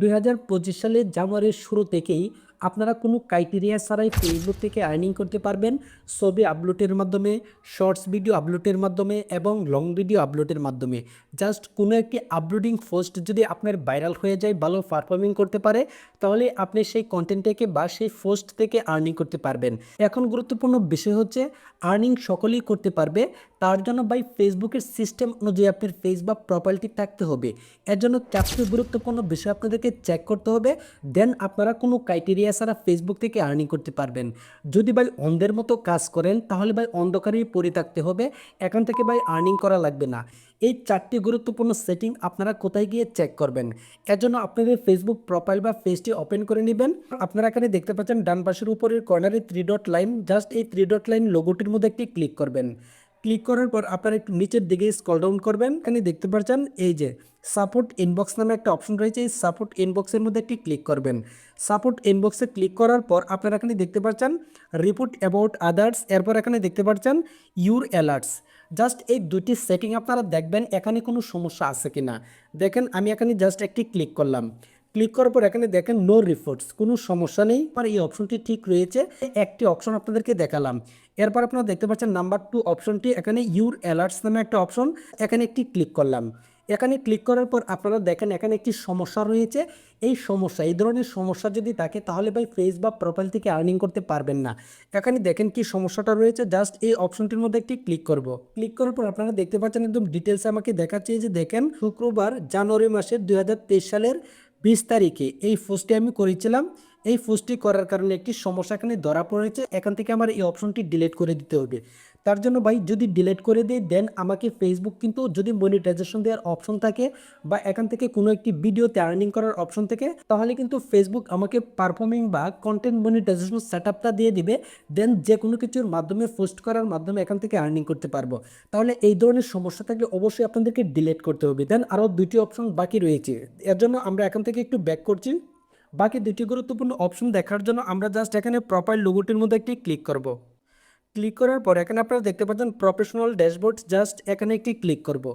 দু হাজার পঁচিশ সালের জানুয়ারির শুরু থেকেই আপনারা কোনো ক্রাইটেরিয়া ছাড়াই ফেসবুক থেকে আর্নিং করতে পারবেন। ছবি আপলোডের মাধ্যমে শর্টস ভিডিও আপলোডের মাধ্যমে এবং লং ভিডিও আপলোডের মাধ্যমে। জাস্ট কোনো একটি আপলোডিং পোস্ট যদি আপনার ভাইরাল হয়ে যায়, ভালো পারফর্মিং করতে পারে, তাহলে আপনি সেই কন্টেন্ট থেকে বা সেই পোস্ট থেকে আর্নিং করতে পারবেন। এখন গুরুত্বপূর্ণ বিষয় হচ্ছে আর্নিং সকলেই করতে পারবে। তার জন্য বাই ফেসবুকের সিস্টেম অনুযায়ী আপনার ফেস বা প্রপার্টি থাকতে হবে। এর জন্য চারটি গুরুত্বপূর্ণ বিষয় আপনাদেরকে চেক করতে হবে। দেন আপনারা কোনো ক্রাইটেরিয়া ছাড়া ফেসবুক থেকে আর্নিং করতে পারবেন। যদি ভাই অন্ধের মতো কাজ করেন, তাহলে ভাই অন্ধকারেই পড়ে থাকতে হবে। এখান থেকে ভাই আর্নিং করা লাগবে না। এই চারটি গুরুত্বপূর্ণ সেটিং আপনারা কোথায় গিয়ে চেক করবেন? এর জন্য আপনাদের ফেসবুক প্রোফাইল বা পেজটি ওপেন করে নেবেন। আপনারা এখানে দেখতে পাচ্ছেন ডান পাশের উপরের কর্নারে থ্রি ডট লাইন জাস্ট এই থ্রি ডট লাইন লোগোটির মধ্যে একটি ক্লিক করবেন। ক্লিক করার পর আপনারা একটু নিচের দিকে স্কল ডাউন করবেন। এখানে দেখতে পাচ্ছেন এই যে সাপোর্ট ইনবক্স নামে একটা অপশন রয়েছে, এই সাপোর্ট ইনবক্সের মধ্যে একটি ক্লিক করবেন। সাপোর্ট ইনবক্সে ক্লিক করার পর আপনারা এখানে দেখতে পাচ্ছেন রিপোর্ট অ্যাবাউট আদার্স এরপর এখানে দেখতে পাচ্ছেন ইউর অ্যালার্টস জাস্ট এই দুটি সেটিং আপনারা দেখবেন, এখানে কোনো সমস্যা আছে কি না দেখেন, আমি এখানে জাস্ট একটি ক্লিক করলাম। ক্লিক করার পর এখানে দেখেন নো রিপোর্টস কোনো সমস্যা নেই। আর এই অপশনটি ঠিক রয়েছে, একটি অপশন আপনাদেরকে দেখালাম। এরপর আপনারা দেখতে পাচ্ছেন নাম্বার টু অপশনটি এখানে ইউর অ্যালার্টস নামে একটা অপশন এখানে একটি ক্লিক করলাম। এখানে ক্লিক করার পর আপনারা দেখেন এখানে একটি সমস্যা রয়েছে। এই সমস্যা, এই ধরনের সমস্যা যদি থাকে, তাহলে ভাই ফেস বা প্রোফাইল থেকে আর্নিং করতে পারবেন না। এখানে দেখেন কি সমস্যাটা রয়েছে জাস্ট এই অপশনটির মধ্যে একটি ক্লিক করব। ক্লিক করার পর আপনারা দেখতে পাচ্ছেন একদম ডিটেলস আমাকে দেখাচ্ছে যে দেখেন, শুক্রবার জানুয়ারি মাসের দুই হাজার তেইশ সালের বিশ তারিখে এই পোস্টটি আমি করেছিলাম। এই পোস্টটি করার কারণে একটি সমস্যা এখানে ধরা পড়েছে। এখান থেকে আমার এই অপশনটি ডিলিট করে দিতে হবে। তার জন্য ভাই যদি ডিলেট করে দিই দেন আমাকে ফেসবুক কিন্তু যদি মনিটাইজেশন দেওয়ার অপশন থাকে বা এখান থেকে কোনো একটি ভিডিওতে আর্নিং করার অপশন থেকে, তাহলে কিন্তু ফেসবুক আমাকে পারফর্মিং বা কন্টেন্ট মনিটাইজেশন সেট আপটা দিয়ে দিবে দেন যে কোনো কিছুর মাধ্যমে পোস্ট করার মাধ্যমে এখান থেকে আর্নিং করতে পারব। তাহলে এই ধরনের সমস্যা থাকলে অবশ্যই আপনাদেরকে ডিলেট করতে হবে। দেন আরও দুটি অপশন বাকি রয়েছে। এর জন্য আমরা এখান থেকে একটু ব্যাক করছি। বাকি দুটি গুরুত্বপূর্ণ অপশন দেখার জন্য আমরা জাস্ট এখানে প্রপার লোগোটির মধ্যে একটি ক্লিক করব। ক্লিক করার পর এখানে আপনারা দেখতে পাচ্ছেন প্রফেশনাল ড্যাশবোর্ড জাস্ট এখানে একটি ক্লিক করব।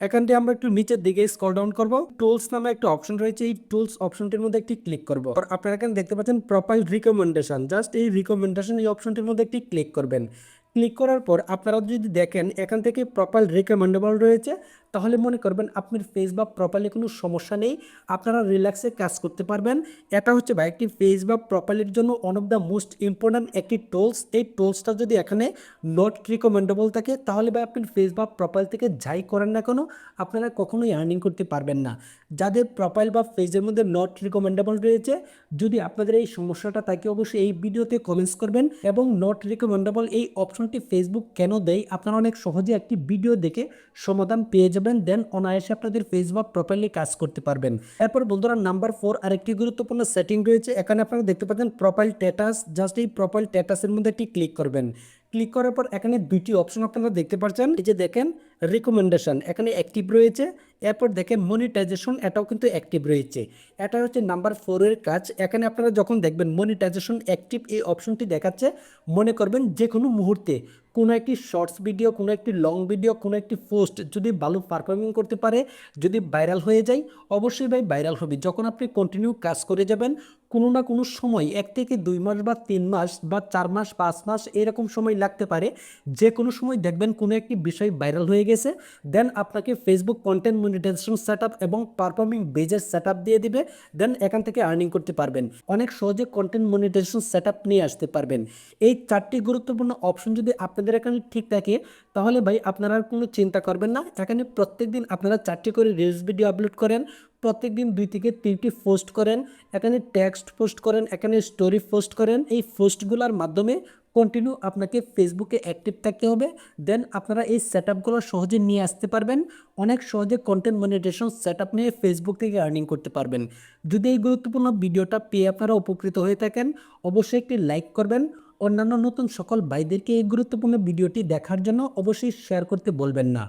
এখান থেকে আমরা একটু নিচের দিকে স্কল ডাউন করব। টুলস নামে একটা অপশন রয়েছে, এই টুলস অপশনটির মধ্যে একটি ক্লিক করব। আর আপনারা এখানে দেখতে পাচ্ছেন প্রোফাইল রিকমেন্ডেশন জাস্ট এই রিকমেন্ডেশন এই অপশনটির মধ্যে একটি ক্লিক করবেন। ক্লিক করার পর আপনারা যদি দেখেন, এখান থেকে প্রোফাইল রিকমেন্ডেবল রয়েছে তাহলে মনে করবেন আপনার ফেস বা প্রোফাইলে কোনো সমস্যা নেই, আপনারা রিল্যাক্সে কাজ করতে পারবেন। এটা হচ্ছে বা একটি ফেস বা প্রোফাইলের জন্য one of the most important একটি টোলস এই টোলসটা যদি এখানে নট রিকমেন্ডেবল থাকে, তাহলে ভাই আপনার ফেস বা প্রোফাইল থেকে যাই করেন না কেন, আপনারা কখনোই আর্নিং করতে পারবেন না। যাদের প্রোফাইল বা ফেজের মধ্যে নট রিকমেন্ডেবল রয়েছে, যদি আপনাদের এই সমস্যাটা থাকে, অবশ্যই এই ভিডিওতে কমেন্টস করবেন এবং নট রিকমেন্ডেবল এই অপশনটি ফেসবুক কেন দেয়, আপনারা অনেক সহজে একটি ভিডিও দেখে সমাধান পেয়ে যাবেন। দেন অনায়াসে আপনাদের ফেসবুক প্রপারলি কাজ করতে পারবেন। এরপর বন্ধুরা নাম্বার ফোর আরেকটি গুরুত্বপূর্ণ সেটিং রয়েছে। এখানে আপনারা দেখতে পাচ্ছেন প্রোফাইল স্ট্যাটাস জাস্ট এই প্রোফাইল স্ট্যাটাসের মধ্যে একটি ক্লিক করবেন। ক্লিক করার পর এখানে দুইটি অপশন আপনারা দেখতে পাচ্ছেন। এই যে দেখেন রিকমেন্ডেশন এখানে অ্যাক্টিভ রয়েছে। এরপর দেখেন মনিটাইজেশন এটাও কিন্তু অ্যাক্টিভ রয়েছে। এটা হচ্ছে নাম্বার ফোরের কাজ। এখানে আপনারা যখন দেখবেন মনিটাইজেশন অ্যাক্টিভ এই অপশনটি দেখাচ্ছে, মনে করবেন যে কোনো মুহূর্তে কোনো একটি শর্টস ভিডিও কোনো একটি লং ভিডিও কোনো একটি পোস্ট যদি ভালো পারফর্মিং করতে পারে, যদি ভাইরাল হয়ে যায়, অবশ্যই ভাই ভাইরাল হবে। যখন আপনি কন্টিনিউ কাজ করে যাবেন, কোনো না কোনো সময়, এক থেকে দুই মাস বা তিন মাস বা চার মাস, পাঁচ মাস এরকম সময় লাগতে পারে। যে কোনো সময় দেখবেন কোনো একটি বিষয় ভাইরাল হয়ে গেছে দেন আপনাকে ফেসবুক কন্টেন্ট মনিটাইজেশন সেট এবং পারফর্মিং বেজের সেট দিয়ে দিবে দেন এখান থেকে আর্নিং করতে পারবেন। অনেক সহজে কন্টেন্ট মনিটাইজেশন সেট নিয়ে আসতে পারবেন। এই চারটি গুরুত্বপূর্ণ অপশন যদি আপনাদের এখানে ঠিক থাকে, তাহলে ভাই আপনারা কোনো চিন্তা করবেন না। এখানে প্রত্যেক দিন আপনারা চারটি করে রিলস ভিডিও আপলোড করেন। প্রত্যেক দিন দুই থেকে তিনটি পোস্ট করেন, এখানে টেক্সট পোস্ট করেন, এখানে স্টোরি পোস্ট করেন। এই পোস্টগুলোর মাধ্যমে কন্টিনিউ আপনাকে ফেসবুকে অ্যাক্টিভ থাকতে হবে। দেন আপনারা এই সেট সহজে নিয়ে আসতে পারবেন। অনেক সহজে কন্টেন্ট মনিটেশন সেট আপ নিয়ে ফেসবুক থেকে আর্নিং করতে পারবেন। যদি এই গুরুত্বপূর্ণ ভিডিওটা পেয়ে আপনারা উপকৃত হয়ে থাকেন, অবশ্যই একটি লাইক করবেন। অন্যান্য নতুন সকল ভাইদেরকে এই গুরুত্বপূর্ণ ভিডিওটি দেখার জন্য অবশ্যই শেয়ার করতে বলবেন না।